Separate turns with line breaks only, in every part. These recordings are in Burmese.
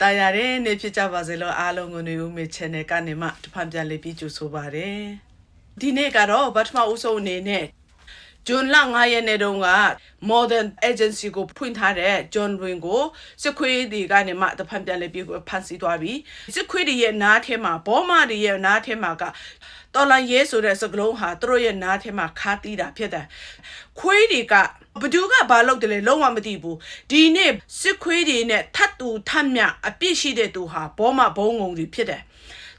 တာယာတဲ့နေ့ဖြစ်ကြပါစေလို့အားလုံးကိုနေဦးမေ channel ကနေမှတစ်ဖန်ပြန်လေးပြီးကြိုဆိုပါရစေဒီနေ့ကတော့ပထမဦးဆုံးအနေနဲ့ ဂျွန်လ9ရက်နေ့တုန်းက Modern Agency ကိုဖွင့်ထားတဲ့ John Wayne ကိုစစ်ခွေးတွေကနေမှတဖန်ပြန်လေးပြီးဖန်ဆီးသွားပြီစစ်ခွေးတွေရဲ့နားထဲမှာဘောမတွေရဲ့နားထဲမှာကတော်လန်ရဲဆိုတဲ့စကလုံးဟာသူတို့ရဲ့နားထဲမှာခါတီးတာဖြစ်တယ်ခွေးတွေကဘသူကဘာလုပ်တယ်လဲလုံးဝမသိဘူးဒီနေ့စစ်ခွေးတွေနဲ့ထတ်တူထတ်မြအပြစ်ရှိတဲ့သူဟာဘောမဘုံငုံတွေဖြစ်တယ်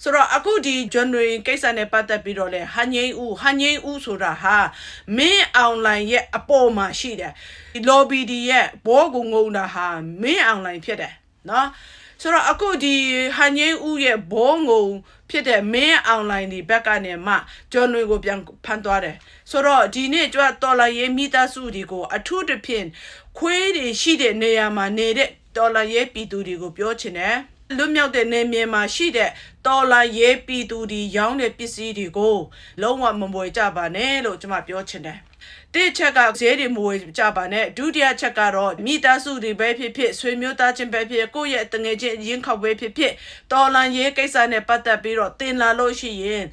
ဆိုတော့အခုဒီ January ကိစ္စနဲ့ပတ်သက်ပြီးတော့လဲဟန်ငိမ့်ဦးဟန်ငိမ့်ဦးဆိုတာဟာမင်းအွန်လိုင်းရဲ့အပေါ်မှာရှိတယ်ဒီ lobby ဒီရဲ့ဘောကုံငုံတာဟာမင်းအွန်လိုင်းဖြစ်တယ်နော်ဆိုတော့အခုဒီဟန်ငိမ့်ဦးရဲ့ဘောငုံဖြစ်တဲ့မင်းအွန်လိုင်းဒီဘက်ကနေမှကျွန်တော်ကိုပြန်ဖန်သွားတယ်ဆိုတော့ဒီနေ့ကျွတ်တော်လာရေးမိသားစုတွေကိုအထူးသဖြင့်ခွေးတွေရှိတဲ့နေရာမှာနေတဲ့တော်လာရေးပြည်သူတွေကိုပြောချင်တယ် လွတ်မြောက်တဲ့နေမြေမှာရှိတဲ့တော်လာရေးပြည်သူတွေရောင်းတဲ့ပစ္စည်းတွေကိုလုံးဝမမွေကြပါနဲ့လို့ကျွန်မပြောချင်တယ် တစ်ချက်ကဈေးတွေမဝေကြပါနဲ့ဒုတိယချက်ကတော့မိသားစုတွေပဲဖြစ်ဖြစ်ဆွေမျိုးသားချင်းပဲဖြစ်ကိုယ့်ရဲ့တငယ်ချင်းရင်းခောက်ပဲဖြစ်ဖြစ်တော်လန်ရေးကိစ္စနဲ့ပတ်သက်ပြီးတော့တင်လာလို့ရှိရင်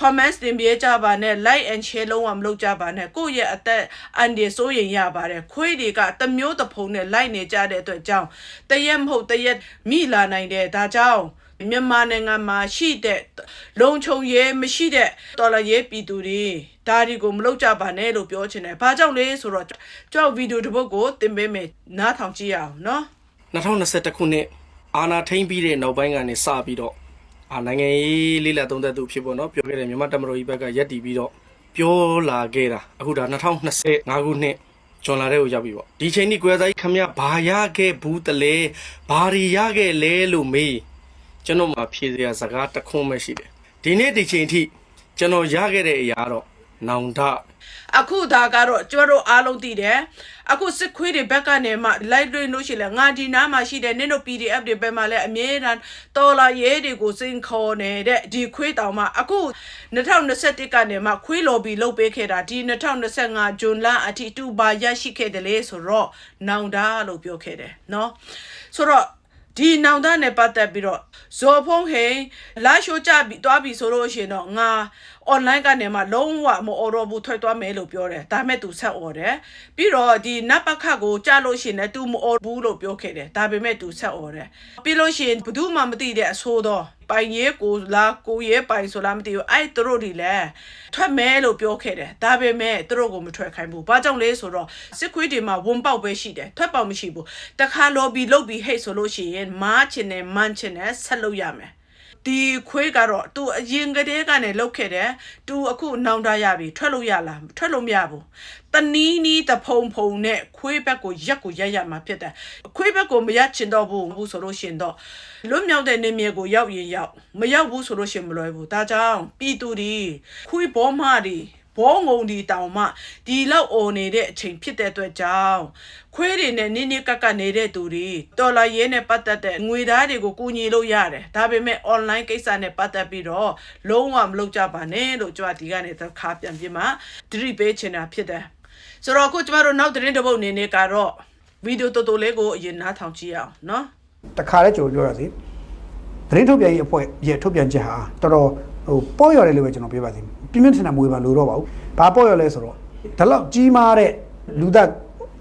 comments တင်ပြကြပါနဲ့ like and share လုံးဝမလုပ်ကြပါနဲ့ကိုယ့်ရဲ့အသက်အန်ဒီစိုးရင်ရပါတယ်ခွေးတွေကတမျိုးတစ်ဖုံနဲ့ like နေကြတဲ့အတွက်ကြောင့်တရက်မဟုတ်တရက်မိလာနိုင်တယ်ဒါကြောင့် မြန်မာနိုင်ငံမှာရှိတဲ့လုံခြုံရေးမရှိတဲ့တော်လရေးပြည်သူတွေဒါတွေကိုမလုပ်ကြပါနဲ့လို့ပြောချင်တယ်။ဘာကြောင့်လဲဆိုတော့ကြောက်ဗီဒီယိုတစ်ပုဒ်ကိုတင်ပေးမယ်နားထောင်ကြည့်ရအောင်နော်
2021ခုနှစ်အာနာထိန်ပြီးတဲ့နောက်ပိုင်းကနေစပြီးတော့အာနိုင်ငံရေးလေးလာသုံးသက်သူဖြစ်ပေါ့နော်ပြောခဲ့တဲ့မြန်မာတမတော်ကြီးဘက်ကရက်တီပြီးတော့ပြောလာခဲ့တာအခုဒါ2025ခုနှစ်ဂျွန်လာတဲ့ကိုရောက်ပြီပေါ့ဒီချိန်ဒီကွယ်သားကြီးခမရဘာရခဲ့ဘူးတလဲဘာရီရခဲ့လဲလို့မေး ကျွန်တော်မှဖြေစရာစကားတစ်ခွန်းပဲရှိတယ်ဒီနေ့ဒီချိန်ထိကျွန်တော်ရခဲ့တဲ့အရာတော့နောင်တ
အခုဒါကတော့ကျွတ်တို့အားလုံးသိတယ်အခုစစ်ခွေးတွေဘက်ကနေမှ live တွေလို့ရှိလဲငါဒီနားမှာရှိတဲ့နင်တို့ PDF တွေဘက်မှာလဲအမြဲတမ်းတော်လာရဲတွေကိုစိန်ခေါ်နေတဲ့ဒီခွေးတောင်မှအခု2021ကနေမှခွေး lobby လုတ်ပေးခဲ့တာဒီ2025ဇွန်လအထိတူပါရရှိခဲ့တယ်လေဆိုတော့နောင်တာလို့ပြောခဲ့တယ်เนาะဆိုတော့ ဒီနောင်တနဲ့ပတ်သက်ပြီးတော့ဇော်ဖုံးဟိန်လာရှိုးကြပြီးတွားပြီးဆိုလို့ရှိရင်တော့ငါ online ကနေမှလုံးဝမအော်တော့ဘူးထွက်သွားမယ်လို့ပြောတယ်ဒါမဲ့သူဆက်អော်တယ်ပြီးတော့ဒီနတ်ပခတ်ကိုကြားလို့ရှိရင်လည်း तू မအော်ဘူးလို့ပြောခဲ့တယ်ဒါပေမဲ့ तू ဆက်អော်တယ်ပြီးလို့ရှိရင်ဘယ်သူမှမသိတဲ့အဆိုးတော့ ပိုင်ရဲကိုလားကိုရဲပိုင်ဆိုလားမသိဘူးအဲ့သူတို့တွေလည်းထွက်မယ်လို့ပြောခဲ့တယ်ဒါပေမဲ့သူတို့ကိုမထွက်ခိုင်းဘူးဘာကြောင့်လဲဆိုတော့စစ်ခွေးတွေမှာဝန်ပေါက်ပဲရှိတယ်ထွက်ပေါက်မရှိဘူးတခါ lobby လုတ်ပြီးဟိတ်ဆိုလို့ရှိရင်မားချင်တယ်မန်းချင်တယ်ဆက်လုပ်ရမယ် ဒီခွေးကတော့ तू အရင်ကတည်းကနေလုတ်ခဲ့တယ် तू အခုနောင်တရပြီထွက်လို့ရလားထွက်လို့မရဘူးတနီးနီးတဖုံဖုံနဲ့ခွေးဘက်ကိုရက်ကိုရက်ရမှာဖြစ်တယ်ခွေးဘက်ကိုမရက်ချင်တော့ဘူးဘူးဆိုလို့ရှင်တော့လွတ်မြောက်တဲ့နေမြေကိုရောက်ရင်ရောက်မရောက်ဘူးဆိုလို့ရှင်မလွယ်ဘူးဒါကြောင့်ပြည်သူဒီခွေးဘောမတွေ ဘောငုံဒီတောင်မှဒီလောက်អော်နေတဲ့အချိန်ဖြစ်တဲ့အတွက်ကြောင့်ခွေးတွေနဲ့နင်းနေကက်ကက်နေတဲ့သူတွေတော်လာရဲနဲ့ပတ်သက်တဲ့ငွေသားတွေကိုကူညီလို့ရတယ်ဒါပေမဲ့ online ကိစ္စနဲ့ပတ်သက်ပြီးတော့လုံးဝမလုပ်ကြပါနဲ့လို့ကျွန်တော်ဒီကနေသခါပြန်ပြမှာသတိပေးချင်တာဖြစ်တယ်ဆိုတော့အခုကျမတို့နောက်သတင်းတစ်ပုဒ်အနေနဲ့ကတော့ဗီဒီယိုတော်တော်လေးကိုအရင်နားထောင်ကြည့်ရအောင်နော်
တခါလဲကြိုပြောရစီ သတင်းထုတ်ပြန်ရေးအဖွဲ့ရဲ့ထုတ်ပြန်ချက်ဟာတော်တော်ဟိုပေါ့ရော်တယ်လို့ပဲကျွန်တော်ပြောပါစီပြင်းပြင်းထန်ထန်မွေးပါလို့တော့ပါဘူးဘာပေါ့ရော်လဲဆိုတော့ဒီလောက်ကြီးမားတဲ့လူသက်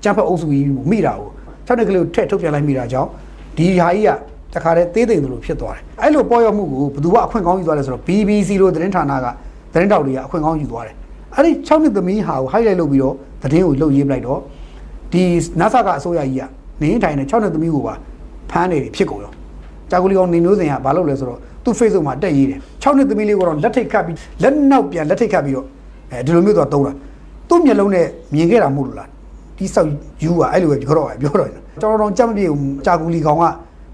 ကျန်းဖက်အုပ်စုကြီးကိုမိတာကို၆နှစ်ကလေးကိုထည့်ထုတ်ပြန်လိုက်မိတာကြောင့်ဒီဟာကြီးကတခါတည်းသေးသိမ်သလိုဖြစ်သွားတယ်အဲ့လိုပေါ့ရော်မှုကိုဘယ်သူကအခွင့်ကောင်းယူသွားလဲဆိုတော့ BBC လိုသတင်းဌာနကသတင်းတောက်တွေကအခွင့်ကောင်းယူသွားတယ်အဲ့ဒီ6နှစ်သမီးဟာကို highlight လုပ်ပြီးတော့သတင်းကိုလှုပ်ရေးပလိုက်တော့ဒီ NASA ကအစိုးရကြီးကနေထိုင်နေ6နှစ်သမီးကိုပါဖမ်းနေတယ်ဖြစ်ကုန်ရော ကြာကူလီကောင်နေမျိုးစင်ကဘာလုပ်လဲဆိုတော့သူ့ Facebook မှာတက်ရေးတယ်6နှစ်သမီးလေးကိုတော့လက်ထိတ်ခတ်ပြီးလက်နောက်ပြန်လက်ထိတ်ခတ်ပြီးတော့အဲဒီလိုမျိုးတော့တုံးတာသူ့မျက်လုံးနဲ့မြင်ခဲ့တာမဟုတ်လို့လားဒီဆောက်ယူကအဲ့လိုပဲပြောတော့ပြောတော့ကျွန်တော်တော့ကြက်မပြေဘူးကြာကူလီကောင်က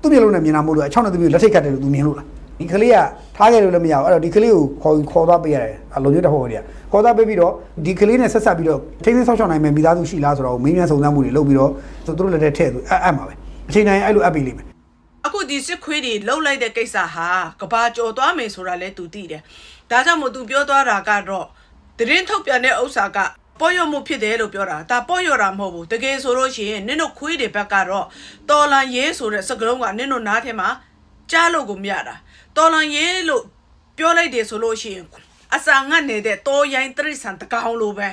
သူ့မျက်လုံးနဲ့မြင်တာမဟုတ်လို့6နှစ်သမီးကိုလက်ထိတ်ခတ်တယ်လို့သူမြင်လို့လားဒီကလေးကထားခဲ့လို့လည်းမရဘူးအဲ့တော့ဒီကလေးကိုခေါ်ခေါ်သွားပေးရတယ်အလုံးကျတဲ့ဟောတွေကခေါ်သွားပေးပြီးတော့ဒီကလေးနဲ့ဆက်ဆက်ပြီးတော့ထိန်းသိမ်းဆောက်ရှောက်နိုင်မယ်မိသားစုရှိလားဆိုတော့မင်းမြန်စုံစမ်းမှုတွေလုပ်ပြီးတော့သူတို့လည်းတဲ့ထည့်သူအဲ့အဲ့မှာပဲအချိန်တိုင်းအဲ့လိုအပ်ပေးလိမ့်မယ်
အခုဒီစစ်ခွေးတွေလှုပ်လိုက်တဲ့ကိစ္စဟာကဘာကြော်သွားမယ်ဆိုတာလဲ तू သိတယ်။ဒါကြောင့်မို့ तू ပြောသွားတာကတော့သတင်းထုတ်ပြန်တဲ့ဥစ္စာကဘ ပေါ်ရမှုဖြစ်တယ်လို့ပြောတာဒါပေါ်ရတာမဟုတ်ဘူးတကယ်ဆိုလို့ရှိရင်နင်တို့ခွေးတွေဘက်ကတော့တော်လန်ရေးဆိုတဲ့စကားလုံးကနင်တို့နားထဲမှာကြားလို့ကိုမရတာတော်လန်ရေးလို့ပြောလိုက်တယ်ဆိုလို့ရှိရင်အစာငတ်နေတဲ့တော်ရိုင်းတရိษံတကောင်လိုပဲ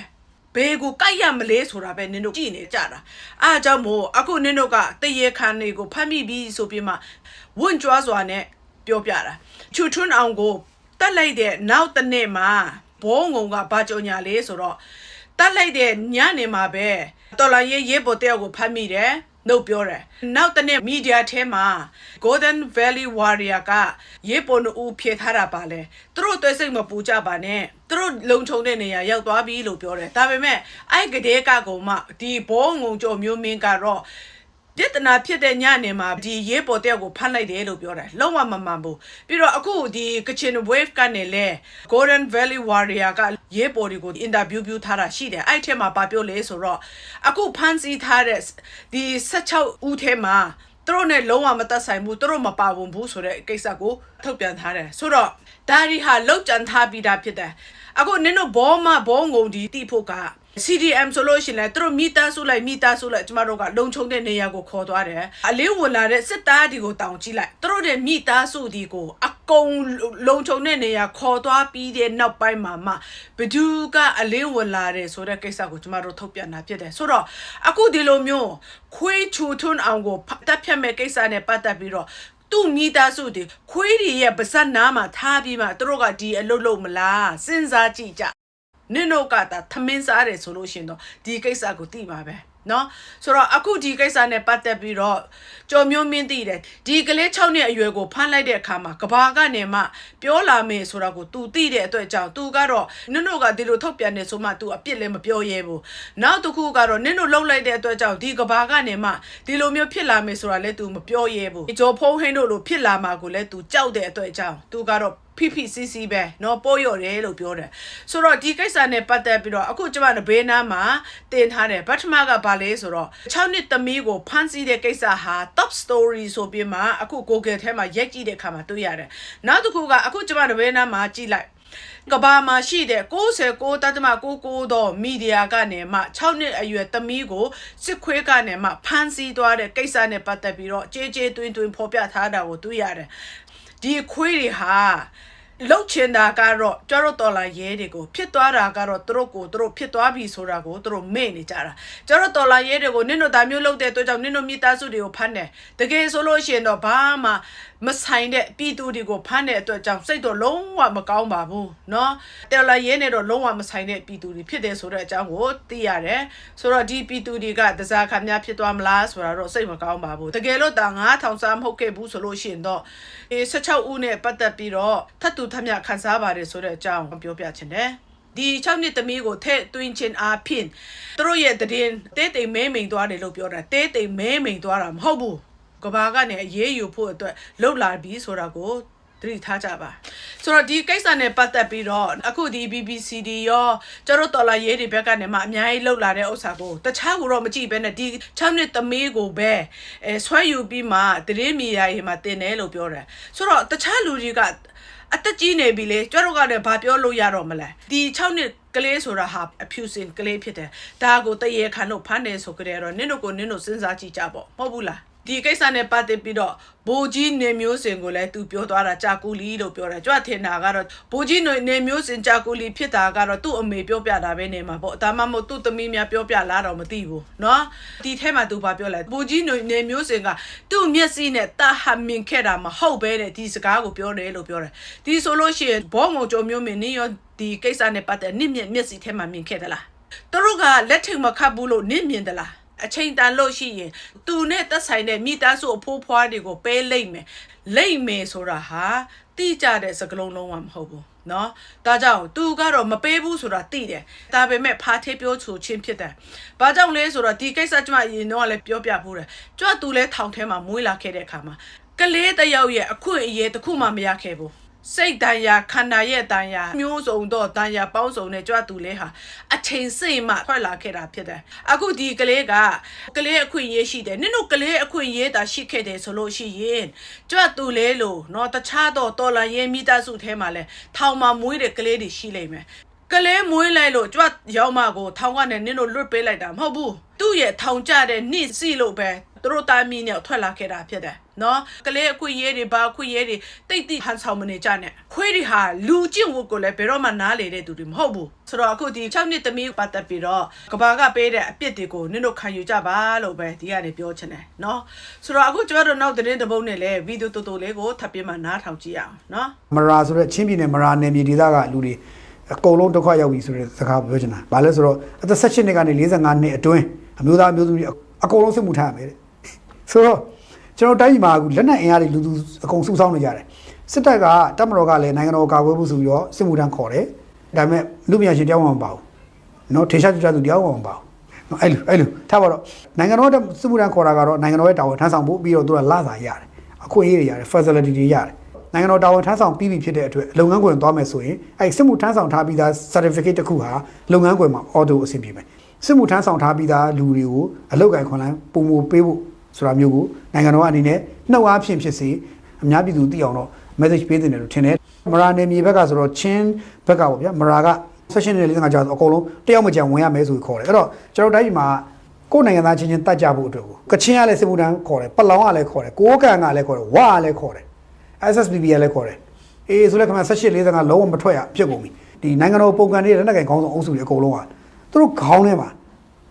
ဘေးကိုကြိုက်ရမလဲဆိုတာပဲနင်တို့ကြည့်နေကြတာအားကြောင့်မို့အခုနင်တို့ကတရေခံတွေကိုဖမ်းမိပြီးဆိုပြီးမှဝွန့်ကြွားစွာနဲ့ပြောပြတာချူထွန်းအောင်ကိုတက်လိုက်တဲ့နောက်တစ်နေ့မှာဘောငုံကဘာကြောညာလေးဆိုတော့တတ်လိုက်တဲ့ညနေမှာပဲတော်လာရေးရေးပေါ်တယောက်ကိုဖမ်းမိတယ် နှုတ်ပြောတယ်နောက်တနေ့မီဒီယာထဲမှာ Golden Valley Warrior ကရေးပေါ်နှုတ်ဖြေထားတာပါလေသူတို့တွေ့စိတ်မပူကြပါနဲ့သူတို့လုံခြုံတဲ့နေရာရောက်သွားပြီလို့ပြောတယ်ဒါပေမဲ့အဲ့ကတဲ့ကကောင်မှဒီဘောငုံကြော်မျိုးမင်းကတော့ပြဿနာဖြစ်တဲ့ညနေမှာဒီရေးပေါ်တယောက်ကိုဖမ်းလိုက်တယ်လို့ပြောတယ်လုံးဝမမှန်ဘူးပြီးတော့အခုဒီ Kitchen Wave ကနေလဲ Golden Valley Warrior က ရေးပေါ်တွေကိုအင်တာဗျူးပြုထားတာရှိတယ်အဲ့ထဲမှာပါပြောလဲဆိုတော့အခုဖမ်းဆီးထားတဲ့ဒီ16ဦးထဲမှာသူတို့နဲ့လုံးဝမသက်ဆိုင်ဘူးသူတို့မပါဝင်ဘူးဆိုတဲ့ကိစ္စကိုထုတ်ပြန်ထားတယ်ဆိုတော့ဒါရီဟာလောက်ကြံထားပြီးသားဖြစ်တယ်အခုနင်တို့ဘောမဘောငုံဒီတိဖို့က CDM ဆိုလို့ရှိရင်လည်းသူတို့မိသားစုလိုက်မိသားစုလိုက်ကျမတို့ကလုံခြုံတဲ့နေရာကိုခေါ်သွားတယ်အလေးဝင်လာတဲ့စစ်သားဒီကိုတောင်းကြည့်လိုက်သူတို့တဲ့မိသားစုဒီကိုအ ကုန်လုံခြုံတဲ့နေရာခေါ်သွားပြီးတဲ့နောက်ပိုင်းမှာမှဘသူကအလေးဝင်လာတယ်ဆိုတဲ့ကိစ္စကိုကျမတို့ထုတ်ပြန်တာဖြစ်တယ်ဆိုတော့အခုဒီလိုမျိုးခွေးချူထွန်းအောင်ကိုတက်ဖြတ်မဲ့ကိစ္စနဲ့ပတ်သက်ပြီးတော့သူ့မိသားစုတွေခွေးတွေရဲ့ပါဇက်နားမှာထားပြီးမှသူတို့ကဒီအလုပ်လုပ်မလားစဉ်းစားကြည့်ကြနင်တို့ကတာသမင်းစားတယ်ဆိုလို့ရှရင်တော့ဒီကိစ္စကိုသိပါပဲ နော်ဆိုတော့အခုဒီကိစ္စနဲ့ပတ်သက်ပြီးတော့ကြော်မျိုးမင်းသိတယ်ဒီကလေး6နှစ်အရွယ်ကိုဖမ်းလိုက်တဲ့အခါမှာကဘာကနေမှပြောလာမယ်ဆိုတော့ကို तू သိတဲ့အတွက်ကြောင့် तू ကတော့နင့်တို့ကဒီလိုထုတ်ပြန်နေဆိုမှ तू အပြစ်လည်းမပြောရဲဘူးနောက်တစ်ခုကတော့နင့်တို့လှုပ်လိုက်တဲ့အတွက်ကြောင့်ဒီကဘာကနေမှဒီလိုမျိုးဖြစ်လာမယ်ဆိုတာလည်း तू မပြောရဲဘူးကြော်ဖုံးဟင်းတို့လိုဖြစ်လာမှာကိုလည်း तू ကြောက်တဲ့အတွက်ကြောင့် तू ကတော့ ဖိဖိစီစီပဲเนาะပို့ရော်တယ်လို့ပြောတယ်ဆိုတော့ဒီကိစ္စနဲ့ပတ်သက်ပြီးတော့အခုကျမတို့ဘေးနားမှာတင်ထားတယ်ပထမကဘာလဲဆိုတော့6နှစ်သမီးကိုဖမ်းဆီးတဲ့ကိစ္စဟာ top story ဆိုပြီးမှအခု Google ထဲမှာရိုက်ကြည့်တဲ့အခါမှာတွေ့ရတယ်နောက်တစ်ခုကအခုကျမတို့ဘေးနားမှာကြည့်လိုက်ကဘာမှာရှိတဲ့69တတမ99တော့မီဒီယာကနေမှ6နှစ်အရွယ်သမီးကိုစစ်ခွေးကနေမှဖမ်းဆီးသွားတဲ့ကိစ္စနဲ့ပတ်သက်ပြီးတော့ကြေးကြေးတွင်တွင်ဖော်ပြထားတာကိုတွေ့ရတယ်ဒီခွေးတွေဟာ လှုပ်ချင်တာကတော့ကျတော့တော်လာရဲတွေကိုဖြစ်သွားတာကတော့သူတို့ကိုသူတို့ဖြစ်သွားပြီဆိုတာကိုသူတို့မေ့နေကြတာကျတော့တော်လာရဲတွေကိုနင့်တို့ဒါမျိုးလုပ်တဲ့အတွက်ကြောင့်နင့်တို့မိသားစုတွေကိုဖမ်းတယ်တကယ်ဆိုလို့ရှိရင်တော့ဘာမှ မဆိုင်တဲ့ပြည်သူတွေကိုဖမ်းတဲ့အတွက်ကြောင့်စိတ်တော့လုံးဝမကောင်းပါဘူးเนาะတော်လာရဲနဲ့တော့လုံးဝမဆိုင်တဲ့ပြည်သူတွေဖြစ်တယ်ဆိုတဲ့အကြောင်းကိုသိရတယ်ဆိုတော့ဒီပြည်သူတွေကတစားခံများဖြစ်သွားမလားဆိုတာတော့စိတ်မကောင်းပါဘူးတကယ်လို့တာ9000စားမဟုတ်ခဲ့ဘူးဆိုလို့ရှိရင်တော့အေး16ဦးနဲ့ပတ်သက်ပြီးတော့ထပ်တူထပ်မြခန်းစားပါတယ်ဆိုတဲ့အကြောင်းပြောပြချင်တယ်ဒီ6နှစ်သမီးကိုထဲ့တွင်းချင်းအားဖြင့်သူတို့ရဲ့တည်င်းတဲတိမ်မဲမိန်သွားတယ်လို့ပြောတာတဲတိမ်မဲမိန်သွားတာမဟုတ်ဘူး ကဘာကနေအရေးယူဖို့အတွက်လှုပ်လာပြီဆိုတာကိုသတိထားကြပါဆိုတော့ဒီကိစ္စနဲ့ပတ်သက်ပြီးတော့အခုဒီ BBCD ရောကျတို့တော်လာရေးတွေဘက်ကနေမှအများကြီးလှုပ်လာတဲ့ဥစ္စာကိုတခြားကိုတော့မကြည့်ဘဲနဲ့ဒီ6နှစ်သမီးကိုပဲအဲဆွဲယူပြီးမှတရေမီယာရေးမှာတင်တယ်လို့ပြောတယ်ဆိုတော့တခြားလူတွေကအသက်ကြီးနေပြီလေကျတို့ကလည်းဘာပြောလို့ရတော့မလဲဒီ6နှစ်ကလေးဆိုတာဟာအဖြူစင်ကလေးဖြစ်တယ်ဒါကိုတရေခံလို့ဖမ်းတယ်ဆိုကြတဲ့တော့နင့်တို့ကိုနင့်တို့စဉ်းစားကြည့်ကြပေါ့မဟုတ်ဘူးလား ဒီကိစ္စနဲ့ပတ်သက်ပြီးတော့ဘိုးကြီးနေမျိုးစင်ကိုလည်းသူပြောသွားတာကြာကူလီလို့ပြောတယ်ကြွထင်တာကတော့ဘိုးကြီးနေမျိုးစင်ကြာကူလီဖြစ်တာကတော့သူ့အမေပြောပြတာပဲနေမှာပေါ့ဒါမှမဟုတ်သူ့သမီးများပြောပြလာတော့မသိဘူးเนาะဒီထဲမှာသူဘာပြောလဲဘိုးကြီးနေမျိုးစင်ကသူ့မျက်စိနဲ့တာဟမြင်ခဲ့တာမဟုတ်ပဲတဲ့ဒီစကားကိုပြောတယ်လို့ပြောတယ်ဒီဆိုလို့ရှိရင်ဘောငုံကြုံမျိုးမင်းနင်းရောဒီကိစ္စနဲ့ပတ်သက်နင့်မျက်မျက်စိထဲမှာမြင်ခဲ့သလားသူတို့ကလက်ထိတ်မခတ်ဘူးလို့နင့်မြင်သလား အချိန်တန်လို့ရှိရင်သူနဲ့သက်ဆိုင်တဲ့မိသားစုအဖိုးဖွားတွေကိုပေးလိုက်မယ်လိမ့်မယ်ဆိုတာဟာတိကျတဲ့စကလုံးလုံးဝမဟုတ်ဘူးเนาะဒါကြောင့်သူကတော့မပေးဘူးဆိုတာသိတယ်ဒါပေမဲ့ဖားသေးပြောဆိုချင်းဖြစ်တယ်ဘာကြောင့်လဲဆိုတော့ဒီကိစ္စကျမအရင်တော့လည်းပြောပြဖို့တယ်ကြွသူလဲထောင်ထဲမှာမွေးလာခဲ့တဲ့အခါမှာကလေးတစ်ယောက်ရဲ့အခွင့်အရေးတစ်ခုမှမရခဲ့ဘူး စိတ်တန်ရာခန္ဓာရဲ့တန်ရာမျိုးစုံတော့တန်ရာပေါင်းစုံနဲ့ကြွသူလဲဟာအချိန်စိတ်မှထွက်လာခဲ့တာဖြစ်တယ်အခုဒီကလေးကကလေးအခွင့်အရေးရှိတယ်နင်တို့ကလေးအခွင့်အရေးတာရှိခဲ့တယ်ဆိုလို့ရှိရင်ကြွသူလဲလို့เนาะတခြားတော့တော်လန်ရဲ့မိသားစုထဲမှာလဲထောင်မှာမွေးတဲ့ကလေးတွေရှိလိမ့်မယ် ကလေးမွေးလိုက်လို့ကြွတ်ရောက်မကိုထောင်ကနေနင်းတို့လွတ်ပေးလိုက်တာမဟုတ်ဘူးသူ့ရဲ့ထောင်ကြတဲ့နှိစီလို့ပဲသူတို့သားမီးနဲ့ထွက်လာခဲ့တာဖြစ်တယ် နော်ကလေးအခွင့်အရေးတွေဘာအခွင့်အရေးတွေတိတ်တိဟန်ဆောင်မနေကြနဲ့ခွေးတွေဟာလူကျင့်ဝတ်ကိုလည်းဘယ်တော့မှနားလေတဲ့သူတွေမဟုတ်ဘူးဆိုတော့အခုဒီ6နှစ်သမီးပတ်သက်ပြီးတော့ကဘာကပေးတဲ့အပြစ်တွေကိုနင်တို့ခံယူကြပါလို့ပဲဒီကနေပြောချင်တယ်နော်ဆိုတော့အခုကျွန်တော်တို့နောက်သတင်းတစ်ပုဒ်နဲ့လည်းဗီဒီယိုတူတူလေးကိုထပ်ပြမနားထောင်ကြည့်ရအောင်နော်
မရာဆိုတဲ့ချင်းပြည်နယ်မရာနယ်မြေဒေသကလူတွေအကုန်လုံးဒုက္ခရောက်ပြီဆိုတဲ့စကားပြောချင်တာ။ဘာလဲဆိုတော့အသက်16နှစ်ကနေ45နှစ်အတွင်းအမျိုးသားအမျိုးသမီးအကုန်လုံးစစ်မှုထမ်းရမယ်တဲ့။ဆိုတော့ ကျွန်တော်တိုင်းပြည်မှာအခုလက်နက်အင်အားတွေလူသူအကုန်စုဆောင်းနေကြတယ်။စစ်တပ်ကတပ်မတော်ကလည်းနိုင်ငံတော်ကာကွယ်ဖို့ဆိုပြီးတော့စစ်မှုထမ်းခေါ်တယ်။ဒါပေမဲ့လူပညာရှင်တယောက်မှမပါဘူး။နော်ထေရှားကြသူတယောက်မှမပါဘူး။နော်အဲ့လိုအဲ့လိုထားပါတော့နိုင်ငံတော်ကစစ်မှုထမ်းခေါ်တာကတော့နိုင်ငံတော်ရဲ့တာဝန်ထမ်းဆောင်ဖို့ပြီးတော့သူကလာစာရတယ်။အခွင့်အရေးတွေရတယ် facility တွေရတယ်။နိုင်ငံတော်တာဝန်ထမ်းဆောင်ပြီးပြီဖြစ်တဲ့အတွက်လုပ်ငန်းခွင်သွားမယ်ဆိုရင်အဲ့စစ်မှုထမ်းဆောင်ထားပြီးသား certificate တစ်ခုဟာလုပ်ငန်းခွင်မှာ auto အဆင်ပြေမယ်စစ်မှုထမ်းဆောင်ထားပြီးသားလူတွေကိုအလုပ်ကိုင်ခွန်လန်းပုံမပေးဖို့ ဆိုတာမျိုးကိုနိုင်ငံတော်အနေနဲ့နှုတ်အားဖြင့်ဖြစ်စေအများပြည်သူသိအောင်တော့ message ပေးတင်တယ်လို့ထင်တယ်မရာနယ်မြေဘက်ကဆိုတော့ချင်းဘက်ကပေါ့ဗျာမရာက session နဲ့လေးငါကြောက်အကုန်လုံးတယောက်မကြံဝင်ရမယ်ဆိုပြီးခေါ်တယ်အဲ့တော့ကျွန်တော်တိုင်းပြည်မှာကိုယ်နိုင်ငံသားချင်းချင်းတတ်ကြဖို့အတွက်ကိုကချင်းကလည်းစစ်မှုထမ်းခေါ်တယ်ပလောင်ကလည်းခေါ်တယ်ကိုးကန်ကလည်းခေါ်တယ်ဝါကလည်းခေါ်တယ် SSBB ကလည်းခေါ်တယ်အေးဆိုလည်းခင်ဗျ1845လုံးဝမထွက်ရဖြစ်ကုန်ပြီဒီနိုင်ငံတော်ပုံကန်တွေလက်နက်ကင်ခေါင်းဆောင်အုပ်စုတွေအကုန်လုံးကသူတို့ခေါင်းထဲမှာ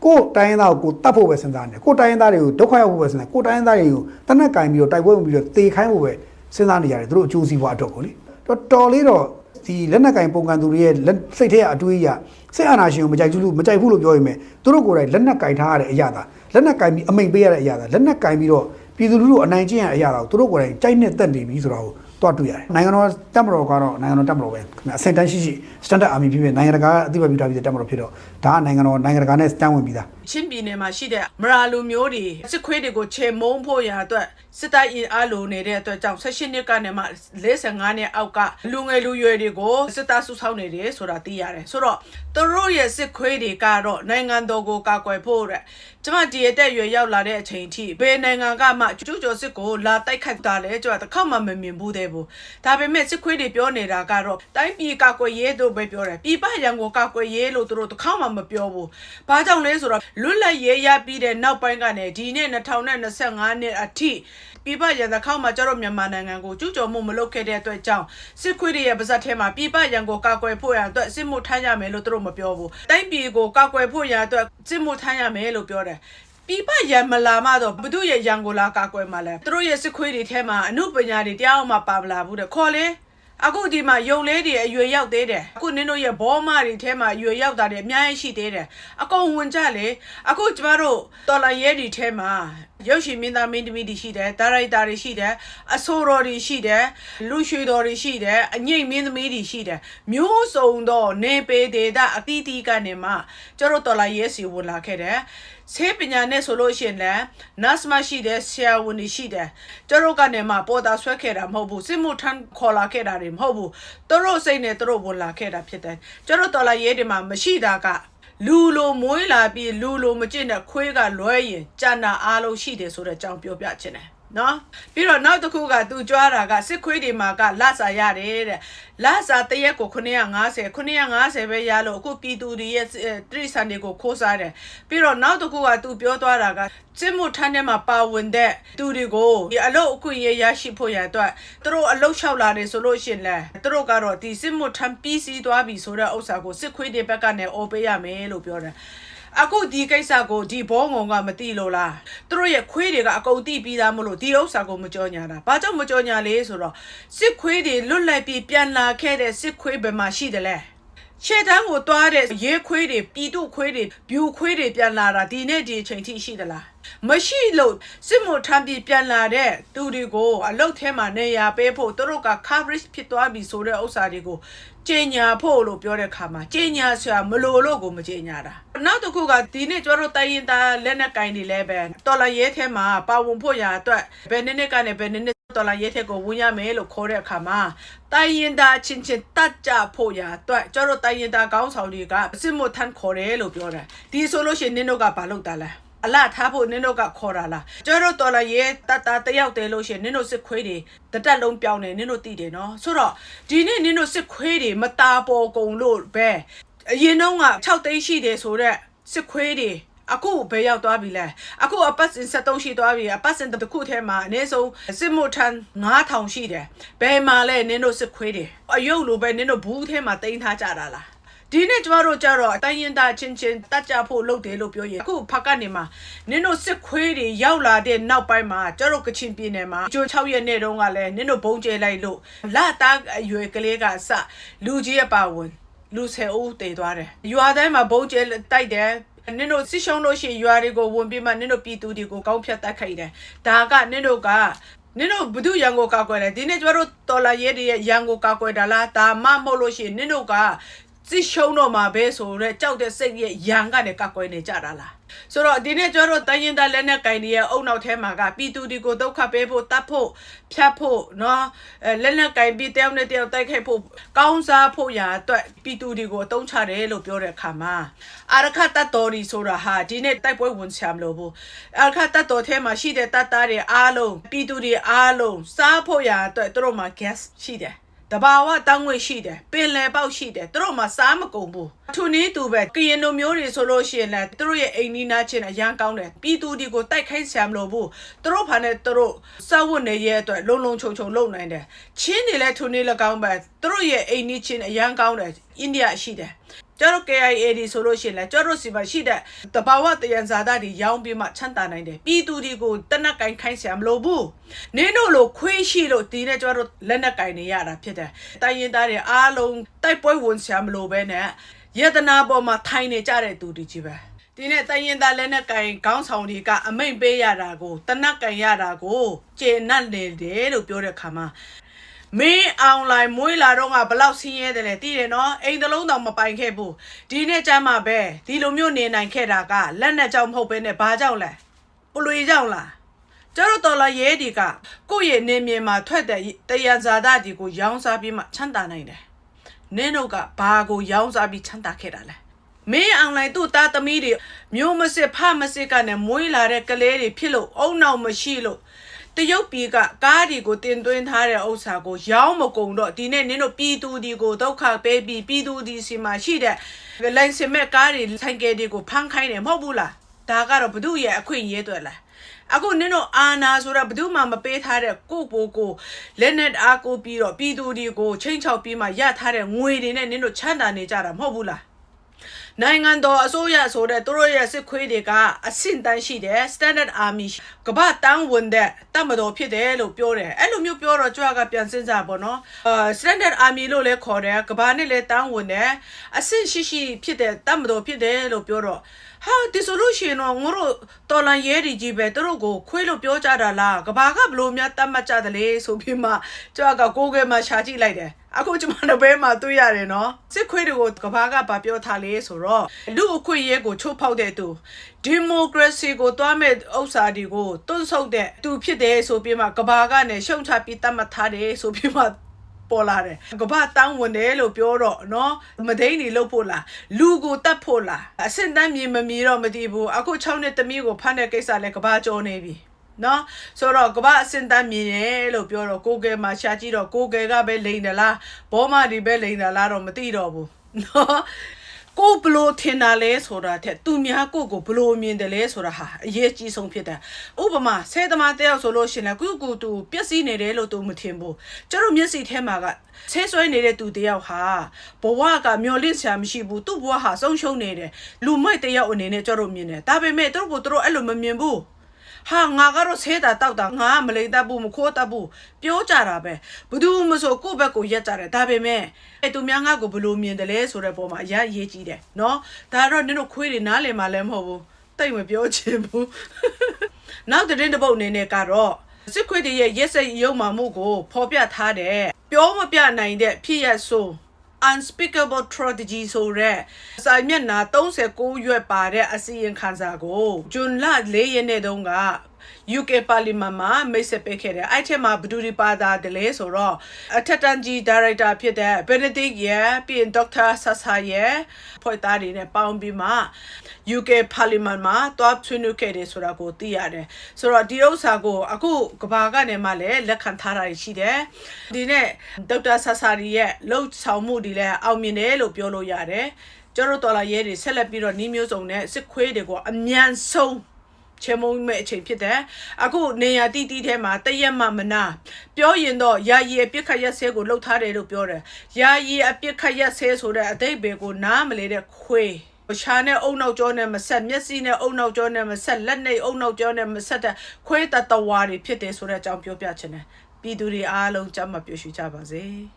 ကိုယ်တိုင်းရင်းသားကိုကိုတတ်ဖို့ပဲစဉ်းစားနေတယ်ကိုယ်တိုင်းရင်းသားတွေကိုဒုက္ခရောက်ဖို့ပဲစဉ်းစားကိုယ်တိုင်းရင်းသားတွေကိုတနက်ကင်ပြီးတော့တိုက်ပွဲဝင်ပြီးတော့တေခိုင်းဖို့ပဲစဉ်းစားနေကြတယ်သူတို့အကျိုးစီးပွားအတွက်ကိုလေတော်တော်လေးတော့ဒီလက်နက်ကင်ပုံကန်သူတွေရဲ့လက်စိတ်ထဲကအတွေးရစိတ်အာဏာရှင်ကိုမကြိုက်ဘူးလို့မကြိုက်ဘူးလို့ပြောရင်ပဲသူတို့ကိုယ်တိုင်လက်နက်ကင်ထားရတဲ့အရာသာလက်နက်ကင်ပြီးအမိန်ပေးရတဲ့အရာသာလက်နက်ကင်ပြီးတော့ပြည်သူလူထုအနိုင်ကျင့်ရတဲ့အရာသာကိုသူတို့ကိုယ်တိုင်ကြိုက်နဲ့တက်နေပြီဆိုတော့ တော့တွေ့ရတယ်နိုင်ငံတော်တက်မတော်ကတော့နိုင်ငံတော်တက်မတော်ပဲခင်ဗျအစင်တန်းရှိရှိ standard army ဖြစ်ဖြစ်နိုင်ငံတကာအသိအမှတ်ပြုထားပြီးတဲ့တက်မတော်ဖြစ်တော့ဒါကနိုင်ငံတော်နိုင်ငံတကာနဲ့တန်းဝင်ပြီးသား
ချင်းပြည်နယ်မှာရှိတဲ့မရာလူမျိုးတွေစစ်ခွေးတွေကိုချေမုန်းဖို့ရာအတွက်စစ်တပ်အင်အားလိုနေတဲ့အတွက်ကြောင့်16နှစ်ကနေမှ45နှစ်အောက်ကလူငယ်လူရွယ်တွေကိုစစ်တပ်စုဆောင်းနေတယ်ဆိုတာသိရတယ်ဆိုတော့သူတို့ရဲ့စစ်ခွေးတွေကတော့နိုင်ငံတော်ကိုကာကွယ်ဖို့တဲ့ကျမဒီရတဲ့ရွယ်ရောက်လာတဲ့အချိန်ထိဘယ်နိုင်ငံကမှကျူးကျော်စစ်ကိုလာတိုက်ခတ်တာလဲကျမတစ်ခါမှမမြင်ဘူးတဲ့ဘူးဒါပေမဲ့စစ်ခွေးတွေပြောနေတာကတော့တိုင်းပြည်ကာကွယ်ရေးတို့ပဲပြောတယ်ပြည်ပရန်ကိုကာကွယ်ရေးလို့သူတို့တစ်ခါမှမပြောဘူးဘာကြောင့်လဲဆိုတော့လွတ်လပ်ရေးရပြီးတဲ့နောက်ပိုင်းကနေဒီနေ့2025နှစ်အထိပြပရန်တစ်ခေါက်မှာကျတော့မြန်မာနိုင်ငံကိုကျူးကျော်မှုမလုပ်ခဲ့တဲ့အတွက်ကြောင့်စစ်ခွေးတွေရဲ့ပါဇက်ထဲမှာပြပရန်ကိုကာကွယ်ဖို့ရန်အတွက်စစ်မှုထမ်းရမယ်လို့သူတို့မပြောဘူးတိုင်းပြည်ကိုကာကွယ်ဖို့ရန်အတွက်စစ်မှုထမ်းရမယ်လို့ပြောတယ် ပြပရန်မလာမတော့ဘသူရဲ့ရန်ကိုလာကာကွယ်မှာလဲသူတို့ရဲ့စစ်ခွေးတွေထဲမှာအမှုပညာတွေတရားအောင်မှပါမလာဘူးတဲ့ခေါ်လေအခုဒီမှာယုံလေးတွေအရွယ်ရောက်သေးတယ်အခုနင်တို့ရဲ့ဘောမတွေထဲမှာအရွယ်ရောက်တာတွေအများကြီးရှိသေးတယ်အကုန်ဝင်ကြလေအခုကျမတို့တော်လာရဲတွေထဲမှာရုပ်ရှင်မင်းသားမင်းသမီးတွေရှိတယ်ဒါရိုက်တာတွေရှိတယ်အဆိုတော်တွေရှိတယ်လူရွှေတော်တွေရှိတယ်အငိမ့်မင်းသမီးတွေရှိတယ်မျိုးစုံသောနေပေဒေတာအတီးတီးကနေမှကျတို့တော်လာရဲစီဝင်လာခဲ့တယ် ဆေးပညာနဲ့ဆိုလို့ရှိရင်လည်း nurse မရှိတဲ့ဆရာဝန်တွေရှိတယ်ကျတို့ကနေမှပေါ်တာဆွဲခဲ့တာမဟုတ်ဘူးစစ်မှုထမ်းခေါ်လာခဲ့တာတွေမဟုတ်ဘူးသူတို့စိတ်နဲ့သူတို့ဝင်လာခဲ့တာဖြစ်တယ်ကျတို့တော်လာရဲတွေမှာမရှိတာကလူလိုမွေးလာပြီးလူလိုမကျင့်တဲ့ခွေးကလွဲရင်ကြံတာအားလုံးရှိတယ်ဆိုတဲ့အကြောင်းပြောပြချင်တယ် နော်ပြီးတော့နောက်တစ်ခုကသူကြွားတာကစစ်ခွေးတွေမှာကလဆာရတယ်တဲ့လဆာတရက်ကို950 950ပဲရလို့အခုပြည်သူတွေရဲ့တရိษံတွေကိုခိုးစားတယ်ပြီးတော့နောက်တစ်ခုကသူပြောသွားတာကစစ်မှုထမ်းထဲမှာပါဝင်တဲ့သူတွေကိုဒီအလုပ်အခွင့်အရေးရရှိဖို့ရအတွက်သူတို့အလုပ်လျှောက်လာတယ်ဆိုလို့ရှိရင်လဲသူတို့ကတော့ဒီစစ်မှုထမ်းပြီးစီးသွားပြီဆိုတဲ့ဥစ္စာကိုစစ်ခွေးတွေဘက်ကနေအော်ပေးရမယ်လို့ပြောတယ် အခုဒီကိစ္စကိုဒီဘောငုံကမသိလို့လားသူတို့ရဲ့ခွေးတွေကအကုန်တိပြီးသားမလို့ဒီဥစ္စာကိုမကြောညာတာဘာကြောင့်မကြောညာလဲဆိုတော့စစ်ခွေးတွေလွတ်လပ်ပြီးပြန်လာခဲ့တဲ့စစ်ခွေးဘယ်မှာရှိတယ်လဲရှေ့တန်းကိုတွားတဲ့ရဲခွေးတွေပြည်သူခွေးတွေဘျူခွေးတွေပြန်လာတာဒီနေ့ဒီအချိန်ထိရှိသလားမရှိလို့စစ်မှုထမ်းပြီးပြန်လာတဲ့သူတွေကိုအလုတ်ထဲမှာနေရာပေးဖို့သူတို့က coverage ဖြစ်သွားပြီဆိုတဲ့ဥစ္စာတွေကို ကျင်ညာဖို့လို့ပြောတဲ့ခါမှာကျင်ညာဆိုတာမလို့လို့ကိုမကျင်ညာတာနောက်တစ်ခုကဒီနေ့ကျတို့တိုင်းရင်သားလက်နက်ကင်တွေလည်းပဲတော်လာရဲထဲမှာပါဝင်ဖို့ရာအတွက်ဘယ်နှစ်နှစ်ကနေဘယ်နှစ်နှစ်တော်လာရဲထဲကိုဝင်ရမယ်လို့ခေါ်တဲ့အခါမှာတိုင်းရင်သားချင်းချင်းတတ်ကြဖို့ရာအတွက်ကျတို့တိုင်းရင်သားကောင်းဆောင်တွေကစစ်မှုထမ်းခေါ်တယ်လို့ပြောတယ်ဒီဆိုလို့ရှိရင်နင်းတို့ကဘာလုပ်တာလဲ အလားထားဖို့နင်းတို့ကခေါ်တာလားကျတို့တော်လာရဲတတ်တာတယောက်တည်းလို့ရှိရင်နင်းတို့စစ်ခွေးတွေတတက်လုံးပြောင်းနေနင်းတို့တည်တယ်နော်ဆိုတော့ဒီနေ့နင်းတို့စစ်ခွေးတွေမตาပေါ်ကုန်လို့ပဲအရင်တော့က6သိန်းရှိတယ်ဆိုတော့စစ်ခွေးတွေအခုဘယ်ရောက်သွားပြီလဲအခုအပတ်စဉ်73ရှိသွားပြီအပတ်စဉ်တစ်ခုထဲမှာအနည်းဆုံးစစ်မှုထမ်း9000ရှိတယ်ဘယ်မှာလဲနင်းတို့စစ်ခွေးတွေအယုတ်လိုပဲနင်းတို့ဘူးထဲမှာတင်ထားကြတာလား ဒီနေ့ကျမတို့ကြတော့အတိုင်းရင်သားချင်းချင်းတတ်ကြဖို့လုပ်တယ်လို့ပြောရင်အခုဖက်ကနေမှာနင်းတို့စစ်ခွေးတွေရောက်လာတဲ့နောက်ပိုင်းမှာကျတို့ကချင်ပြည်နယ်မှာကျိုး6ရက်နေ့တုန်းကလည်းနင်းတို့ဘုံကျဲလိုက်လို့လာသားအရွယ်ကလေးကအစလူကြီးအပါဝင်လူဆယ်ဦးတည်သွားတယ်ရွာတိုင်းမှာဘုံကျဲတိုက်တယ်နင်တို့စစ်ရှုံးလို့ရှိရင်ရွာတွေကိုဝင်ပြီးမှနင်တို့ပြည်သူတွေကိုကောင်းဖြတ်တက်ခိုက်တယ်ဒါကနင်တို့ကနင်တို့ဘု து ရန်ကိုကောက်ွယ်တယ်ဒီနေ့ကျမတို့တော်လာရဲတွေရဲ့ရန်ကိုကောက်ွယ်တာလားဒါမှမဟုတ်လို့ရှိရင်နင်တို့က စစ်ရှုံးတော့မှာပဲဆိုတော့ကြောက်တဲ့စိတ်ရဲ့ရန်ကနေကောက်ွယ်နေကြတာလားဆိုတော့ဒီနေ့ကျမတို့တိုင်းရင်သားလက်နဲ့ကင်တွေရဲ့အုံနောက်ထဲမှာကပြည်သူတွေကိုဒုက္ခပေးဖို့တတ်ဖို့ဖြတ်ဖို့နော်အဲလက်နဲ့ကင်ပြီးတယောက်နဲ့တယောက်တိုက်ခိုက်ဖို့ကောင်းစားဖို့ရာအတွက်ပြည်သူတွေကိုအသုံးချတယ်လို့ပြောတဲ့အခါမှာအာရခတတ်တော်ရီဆိုတာဟာဒီနေ့တိုက်ပွဲဝင်ဆရာမလို့ဘူးအာရခတတ်တော်ထဲမှာရှိတဲ့တတ်သားတွေအားလုံးပြည်သူတွေအားလုံးစားဖို့ရာအတွက်သူတို့မှာ gas ရှိတယ် တဘာဝတောင်းငွေရှိတယ်ပင်လယ်ပေါက်ရှိတယ်သူတို့မှစားမကုန်ဘူးထုနည်းသူပဲကရင်တို့မျိုးတွေဆိုလို့ရှိရင်လည်းသူတို့ရဲ့အိမ်နီးနားချင်းအရန်ကောင်းတယ်ပြည်သူတွေကိုတိုက်ခိုက်ဆံမလို့ဘူးသူတို့ဖာနဲ့သူတို့စောက်ဝတ်နေရဲ့အတွက်လုံလုံခြုံခြုံလုပ်နိုင်တယ်ချင်းတွေလည်းထုနည်းလည်းကောင်းပဲသူတို့ရဲ့အိမ်နီးချင်းအရန်ကောင်းတယ်အိန္ဒိယရှိတယ် ကျတော့ KIA ဒီဆိုလို့ရှိရင်လည်းကျတော့စီမှာရှိတဲ့တဘာဝတယံဇာတာတွေရောင်းပြီးမှချမ်းသာနိုင်တယ်ပြည်သူတွေကိုတနက်ကင်ခိုင်းဆံမလို့ဘူးနင်းတို့လိုခွေးရှိလို့ဒီနဲ့ကျတော့လက်နက်ကင်နေရတာဖြစ်တယ်တိုင်းရင်သားတွေအားလုံးတိုက်ပွဲဝင်ဆံမလို့ပဲနဲ့ယတနာပေါ်မှာထိုင်နေကြတဲ့သူတွေကြီးပဲဒီနေ့တိုင်းရင်သားလက်နက်ကင်ခေါင်းဆောင်တွေကအမိန်ပေးရတာကိုတနက်ကင်ရတာကိုကျေနပ်နေတယ်လို့ပြောတဲ့ခါမှာ မင်းအွန်လိုင်းမွေးလာတော့ကဘလောက်ဆင်းရဲတယ်လဲသိတယ်နော်အိမ်တစ်လုံးတောင်မပိုင်ခဲ့ဘူးဒီနေ့ကျမှပဲဒီလိုမျိုးနေနိုင်ခဲ့တာကလက်နဲ့ကြောင့်မဟုတ်ဘဲနဲ့ဘာကြောင့်လဲပလွေကြောင့်လားကျတော့တော်လာရဲဒီကကိုယ့်ရဲ့နေမြေမှာထွက်တဲ့တရားဇာတာဒီကိုရောင်းစားပြီးမှချမ်းသာနိုင်တယ်နင်းတို့ကဘာကိုရောင်းစားပြီးချမ်းသာခဲ့တာလဲမင်းအွန်လိုင်းသူ့သားသမီးတွေမျိုးမစစ်ဖမစစ်ကနဲ့မွေးလာတဲ့ကလေးတွေဖြစ်လို့အုံနောက်မရှိလို့ တရုတ်ပြည်ကကားဒီကိုတင်သွင်းထားတဲ့ဥစ္စာကိုရောင်းမကုန်တော့ဒီနေ့နင်းတို့ပြည်သူဒီကိုဒုက္ခပေးပြီးပြည်သူဒီစီမှာရှိတဲ့လိုင်စင်မဲ့ကားတွေဆိုင်ကယ်တွေကိုဖမ်းခိုင်းတယ်မဟုတ်ဘူးလားဒါကတော့ဘု து ရဲ့အခွင့်အရေးတွေလားအခုနင်တို့အာနာဆိုတာဘယ်သူမှမပေးထားတဲ့ကိုပိုကိုလက်နဲ့အားကိုပြီးတော့ပြည်သူတွေကိုချိန်ချောက်ပြီးမှရထားတဲ့ငွေတွေနဲ့နင်တို့ချမ်းသာနေကြတာမဟုတ်ဘူးလား နိုင်ငံတော်အစိုးရဆိုတဲ့သူတို့ရဲ့စစ်ခွေးတွေကအဆင့်တန်းရှိတယ် standard army ကမ္ဘာတန်းဝင်တဲ့တပ်မတော်ဖြစ်တယ်လို့ပြောတယ်အဲ့လိုမျိုးပြောတော့ကြွားကပြန်စဉ်းစားပေါ့နော်အာ standard army လို့လည်းခေါ်တယ်ကမ္ဘာနဲ့လည်းတန်းဝင်တယ်အဆင့်ရှိရှိဖြစ်တဲ့တပ်မတော်ဖြစ်တယ်လို့ပြောတော့ဟာဒီဆိုလို့ရှိရင်တော့ငါတို့တော်လန်ရဲတွေကြီးပဲသူတို့ကိုခွေးလို့ပြောကြတာလားကဘာကဘလို့များတတ်မှတ်ကြတယ်လေဆိုပြီးမှကြွားကကိုယ်ကဲမှရှာကြည့်လိုက်တယ်အခုကျမတို့ဘဲမှာတွေ့ရတယ်နော်စစ်ခွေးတွေကိုကဘာကဘာပြောထားလဲဆိုတော့လူအခွင့်အရေးကိုချိုးဖောက်တဲ့သူဒီမိုကရေစီကိုတွားမဲ့ဥစ္စာတွေကိုတွန့်ဆုတ်တဲ့သူဖြစ်တယ်ဆိုပြီးမှကဘာကနဲ့ရှုံချပြီးတတ်မှတ်ထားတယ်ဆိုပြီးမှပေါ်လာတယ်ကဘာတောင်းဝင်တယ်လို့ပြောတော့နော်မဒိန်းနေလို့ဖို့လားလူကိုတတ်ဖို့လားအစင်တန်းမြေမမြေတော့မသိဘူးအခု6နှစ်သမီးကိုဖမ်းတဲ့ကိစ္စလဲကဘာကြောနေပြီ နော်ဆိုတော့ကမ္ဘာအစင်တန်းမြင်တယ်လို့ပြောတော့ကိုကဲမှာရှာကြည့်တော့ကိုကဲကပဲလိန်တယ်လားဘောမဒီပဲလိန်တယ်လားတော့မသိတော့ဘူးနော်ကိုဘလို့ထင်တာလဲဆိုတာတဲ့သူများကိုကိုဘလို့မြင်တယ်လဲဆိုတာဟာအရေးကြီးဆုံးဖြစ်တယ်ဥပမာဆဲသမားတယောက်ဆိုလို့ရှင်လဲကုကူသူပျက်စီးနေတယ်လို့သူမထင်ဘူးကျတို့မျက်စိထဲမှာကဆဲဆွဲနေတဲ့သူတယောက်ဟာဘဝကမျောလင့်စရာမရှိဘူးသူ့ဘဝဟာဆုံးရှုံးနေတယ်လူမိုက်တယောက်အနေနဲ့ကျတို့မြင်တယ်ဒါပေမဲ့သူတို့ကိုသူတို့အဲ့လိုမမြင်ဘူး ဟာငါကတော့ဆဲတာတောက်တာငါကမလိမ့်တတ်ဘူးမခိုးတတ်ဘူးပြောကြတာပဲဘသူမဆိုကိုယ့်ဘက်ကိုရက်ကြတယ်ဒါပေမဲ့အဲသူများငါ့ကိုဘယ်လိုမြင်တယ်လဲဆိုတဲ့ပုံမှာအရာရေးကြည့်တယ်နော်ဒါတော့နင်တို့ခွေးတွေနားလည်မှလည်းမဟုတ်ဘူးတိတ်မပြောချင်ဘူးနောက်တဲ့တစ်ပုတ်အနေနဲ့ကတော့စစ်ခွေးတွေရဲ့ရက်စက်ရုံမှမှုကိုဖော်ပြထားတဲ့ပြောမပြနိုင်တဲ့ဖြစ်ရဆို unspeakable tragedy ဆိုတဲ့စာမျက်နှာ39ရွက်ပါတဲ့အစီရင်ခံစာကိုဂျွန်လ4ရက်နေ့တုန်းက UK ပါလီမန်မှာမိတ်ဆက်ပေးခဲ့တယ်အဲ့ထက်မှာဘဒူဒီပါတာတလဲဆိုတော့အထက်တန်းကြီးဒါရိုက်တာဖြစ်တဲ့ Benedict ရဲ့ပြီးရင်ဒေါက်တာဆဆာရဲ့ဖွဲ့သားတွေနဲ့ပေါင်းပြီးမှ UK ပါလီမန်မှာတွားဆွေးနွေးခဲ့တယ်ဆိုတာကိုသိရတယ်ဆိုတော့ဒီဥစ္စာကိုအခုကဘာကနေမှလည်းလက်ခံထားတာရှိတယ်ဒီနေ့ဒေါက်တာဆဆာရီရဲ့လှုပ်ဆောင်မှုတွေလည်းအောင်မြင်တယ်လို့ပြောလို့ရတယ်ကျတို့တော်လာရဲတွေဆက်လက်ပြီးတော့နှီးမျိုးစုံနဲ့စစ်ခွေးတွေကိုအမြန်ဆုံး ချေမုံမဲ့အချိန်ဖြစ်တယ်အခုနေရတီတီထဲမှာတရက်မှမနာပြောရင်တော့ယာယီအပြစ်ခတ်ရက်ဆဲကိုလှုပ်ထားတယ်လို့ပြောတယ်ယာယီအပြစ်ခတ်ရက်ဆဲဆိုတဲ့အတိတ်ဘယ်ကိုနားမလဲတဲ့ခွေးရှာနဲ့အုံနောက်ကျောနဲ့မဆက်မျက်စိနဲ့အုံနောက်ကျောနဲ့မဆက်လက်နဲ့အုံနောက်ကျောနဲ့မဆက်တဲ့ခွေးတတဝါတွေဖြစ်တယ်ဆိုတဲ့အကြောင်းပြောပြချင်တယ်ပြည်သူတွေအားလုံးကြမ်းမပြည့်စုံကြပါစေ။